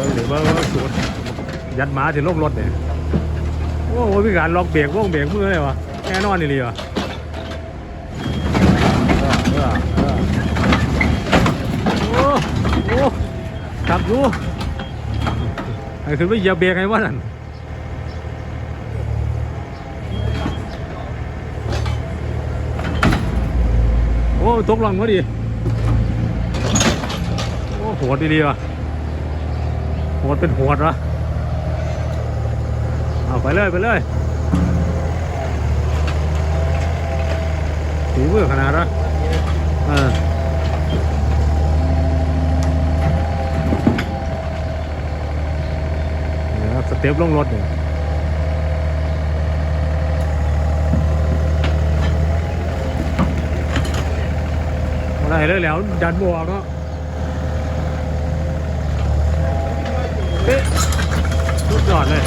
บิ่งเดี๋ยวเบิ่งเบิ่งสูตรยัดหมาถึงลงรถเนี่ยโอ้โหมีการล็อกเบรกวงเบรกมือเลยวะแน่นอนนี่เลยวะโอ้โหขับดูไอ้ขึ้นไปเหยียบเบรกไงวะนั่นโอ้ตกหลังพอดีโอ้โหดีดีๆว่ะ โหดเป็นโหดวะเอาไปเลย ไปเลยถีมือขนาดนะเออเนี่ยครับสเต็ปลงรถเนี่ยอะไรเลยแล้ว ดันบวกเนาะ เป๊ะสุดยอดเลย